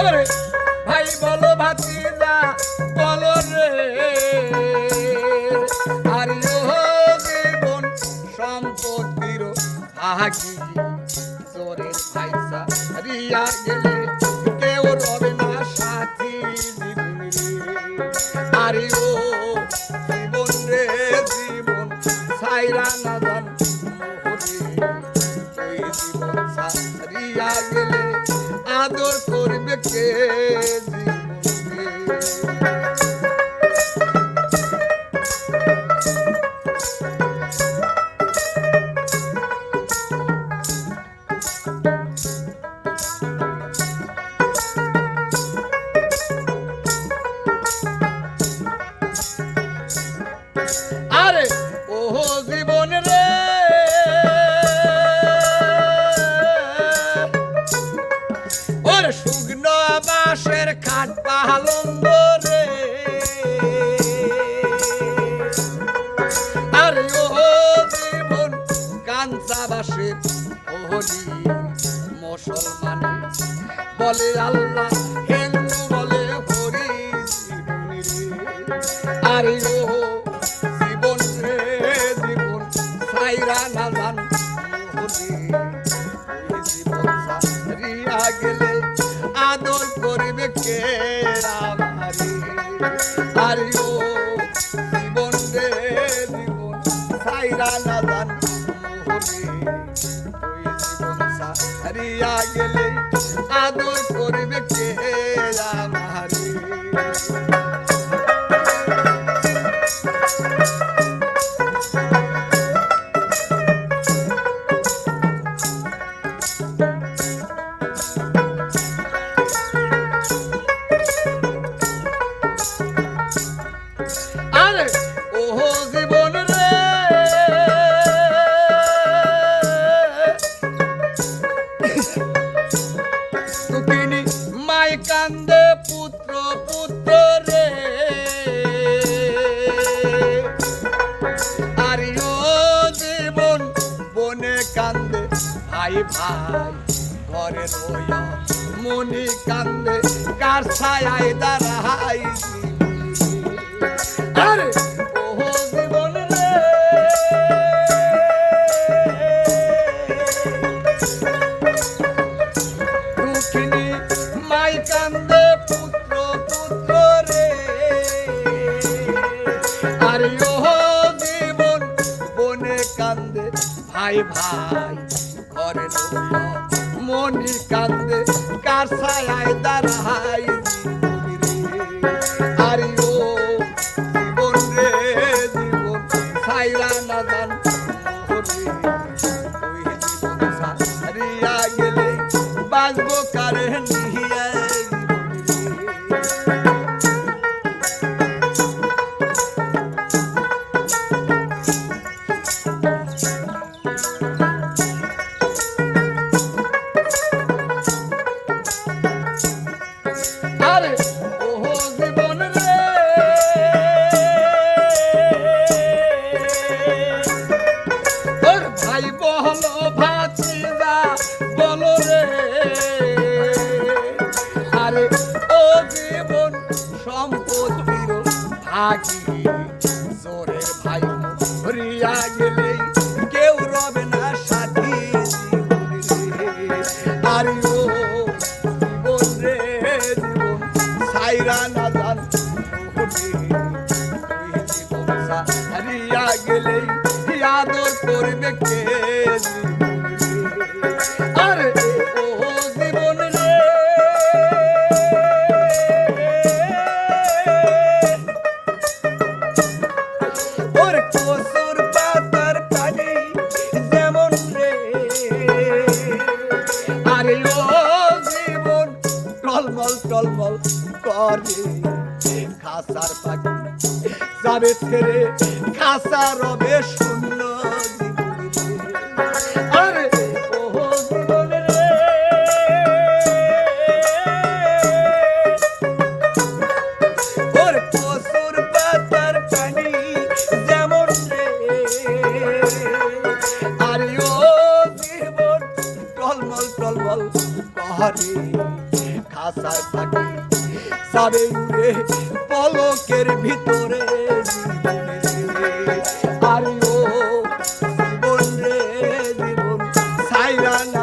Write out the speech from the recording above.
ওরে ভাই বলো ভাতিজা, বলো রে। আর জীবন সম্পত্তির ভাগি চোরের পয়সা রিয়া গেলে কেউ রবে না সাথী আরে জীবন রে, জীবন সাইরা না করবে আরে ওহো জীবন পালঙ্গ রে আরে জীবন বলে আল্লাহ, হিন্দু বলে হরি আরে ও জীবন রে, জীবন, সাইরা না জান আরে ও জীবন রে, জীবন সাইরা না জান মোহরে ওই জীবন সারিয়া গেলে আদর করবে কে আমারে? মাই কান্দে পুত্র পুত্র রে। আর জীবন বনে কান্দে, ভাই ভাই ঘরে রয়া মনি কান্দে, কার ছায় দাঁড়াই আরে পুত্র পুত্র রে। আরে জীবন বনে কান্দে, ভাই ভাই, ঘরে মনি কান্দে, কার ছায়ায় দাঁড়াই আরে ও জীবন রে, জীবন ছাইরা না জান মোহরে ওই সম্পত্তির ভাগি জোরের ভাই রিয়া গেলে কেউ রবে না সাথী। আরে জীবন রে, জীবন সাইরা না জান হারিয়া গেলে আদর করবে কে? টলমল করে। খাসার পাখি যাবে ছেড়ে খাসা রবে শূন্য। আরে ও জীবন থাকে সাবে উড়ে পলকের ভিতরে। আরে ও জীবন রে জীবন সাইরা না